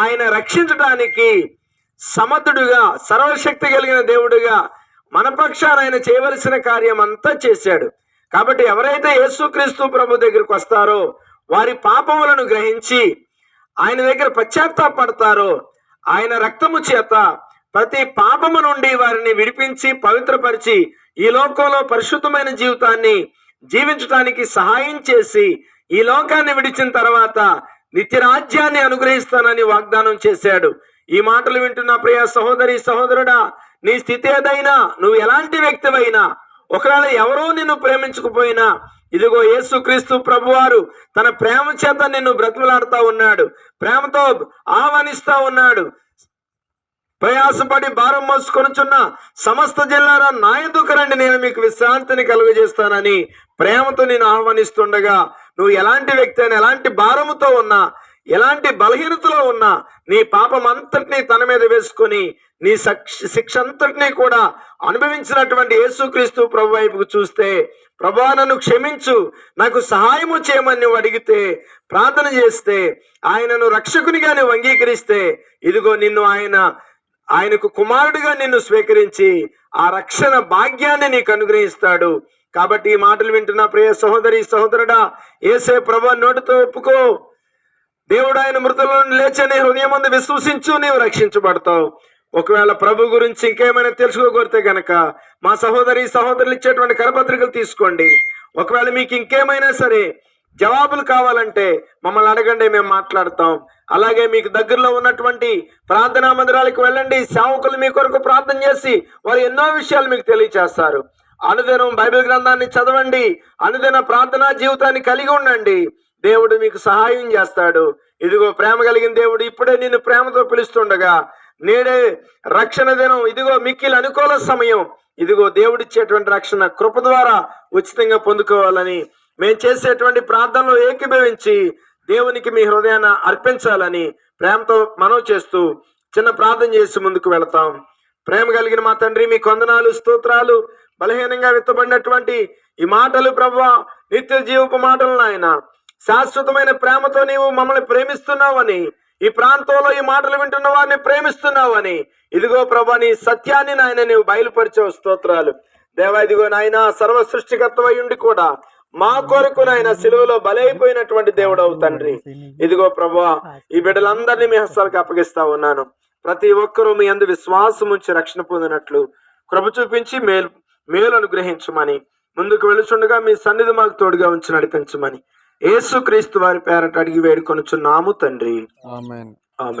ఆయన రక్షించడానికి సమర్థుడుగా సర్వశక్తి కలిగిన దేవుడుగా మన పక్షాన ఆయన చేయవలసిన కార్యం అంతా చేశాడు. కాబట్టి ఎవరైతే యేసుక్రీస్తు ప్రభు దగ్గరికి వస్తారో వారి పాపములను గ్రహించి ఆయన దగ్గర పశ్చాత్తాపడతారో ఆయన రక్తము చేత ప్రతి పాపము నుండి వారిని విడిపించి పవిత్రపరిచి ఈ లోకంలో పరిశుద్ధమైన జీవితాన్ని జీవించడానికి సహాయం చేసి ఈ లోకాన్ని విడిచిన తర్వాత నిత్యరాజ్యాన్ని అనుగ్రహిస్తానని వాగ్దానం చేశాడు. ఈ మాటలు వింటున్న ప్రియ సహోదరి సహోదరుడా నీ స్థితి ఏదైనా నువ్వు ఎలాంటి వ్యక్తివైనా ఒకవేళ ఎవరో నిన్ను ప్రేమించకపోయినా ఇదిగో యేసుక్రీస్తు ప్రభువారు తన ప్రేమ చేత నిన్ను బ్రతుకులాడుతూ ఉన్నాడు. ప్రేమతో ఆహ్వానిస్తూ ఉన్నాడు. ప్రయాసపడి భారం మోసుకొనుచున్న సమస్త జిల్లాల నా రండి నేను మీకు విశ్రాంతిని కలుగజేస్తానని ప్రేమతో నేను ఆహ్వానిస్తుండగా నువ్వు ఎలాంటి వ్యక్తి అయినా ఎలాంటి భారముతో ఉన్నా ఎలాంటి బలహీనతలో ఉన్నా నీ పాపం అంతటినీ తన మీద వేసుకొని నీ శిక్ష అంతటినీ కూడా అనుభవించినటువంటి యేసుక్రీస్తు ప్రభు వైపుకు చూస్తే ప్రభా నన్ను క్షమించు నాకు సహాయము చేయమని నువ్వు అడిగితే ప్రార్థన చేస్తే ఆయనను రక్షకునిగా నువ్వు అంగీకరిస్తే ఇదిగో నిన్ను ఆయన ఆయనకు కుమారుడిగా నిన్ను స్వీకరించి ఆ రక్షణ భాగ్యాన్ని నీకు అనుగ్రహిస్తాడు. కాబట్టి ఈ మాటలు వింటున్న ప్రియ సహోదరి సహోదరుడా ఏసే ప్రభు నోటితో ఒప్పుకో. దేవుడు ఆయన మృతుల నుండి నీ హృదయం ముందు విశ్వసించు నీవు రక్షించబడతావు. ఒకవేళ ప్రభు గురించి ఇంకేమైనా తెలుసుకోగలితే గనక మా సహోదరి సహోదరులు ఇచ్చేటువంటి కరపత్రికలు తీసుకోండి. ఒకవేళ మీకు ఇంకేమైనా సరే జవాబులు కావాలంటే మమ్మల్ని అడగండి మేము మాట్లాడతాం. అలాగే మీకు దగ్గరలో ఉన్నటువంటి ప్రార్థనా మందిరాలకు వెళ్ళండి. సేవకులు మీ కొరకు ప్రార్థన చేసి వారు ఎన్నో విషయాలు మీకు తెలియచేస్తారు. అనుదినం బైబిల్ గ్రంథాన్ని చదవండి. అనుదిన ప్రార్థనా జీవితాన్ని కలిగి ఉండండి. దేవుడు మీకు సహాయం చేస్తాడు. ఇదిగో ప్రేమ కలిగిన దేవుడు ఇప్పుడే నిన్ను ప్రేమతో పిలుస్తుండగా నేడే రక్షణ దినం. ఇదిగో మిక్కిలి అనుకూల సమయం. ఇదిగో దేవుడిచ్చేటువంటి రక్షణ కృప ద్వారా ఉచితంగా పొందుకోవాలని మేము చేసేటువంటి ప్రార్థనలో ఏకీభవించి దేవునికి మీ హృదయాన్ని అర్పించాలని ప్రేమతో మనవి చేస్తూ చిన్న ప్రార్థన చేసి ముందుకు వెళతాం. ప్రేమ కలిగిన మా తండ్రి మీ కొందనాలు స్తోత్రాలు. బలహీనంగా విత్తబడినటువంటి ఈ మాటలు ప్రభు నిత్య జీవపు మాటలు నాయన. శాశ్వతమైన ప్రేమతో నీవు మమ్మల్ని ప్రేమిస్తున్నావని ఈ ప్రాంతంలో ఈ మాటలు వింటున్న వారిని ప్రేమిస్తున్నావని. ఇదిగో ప్రభా నీ సత్యాన్ని నాయన నీవు బయలుపరిచావు స్తోత్రాలు. దేవా ఇదిగో నాయన సర్వ సృష్టికర్తమై ఉండి కూడా మా కొరకు నాయన సిలువలో బలైపోయినటువంటి దేవుడవు తండ్రి. ఇదిగో ప్రభా ఈ బిడ్డలందరినీ మీ హస్తాలకు అప్పగిస్తా ఉన్నాను. ప్రతి ఒక్కరూ మీ అందు విశ్వాసం ఉంచి రక్షణ పొందినట్లు కృప చూపించి మేలు మేలు అనుగ్రహించమని ముందుకు వెళుచుండగా మీ సన్నిధి మాకు తోడుగా ఉంచి నడిపించమని. యేసుక్రీస్తు వారి పేరట అడిగి వేడుకొనుచున్నాము తండ్రి. ఆమెన్. ఆమె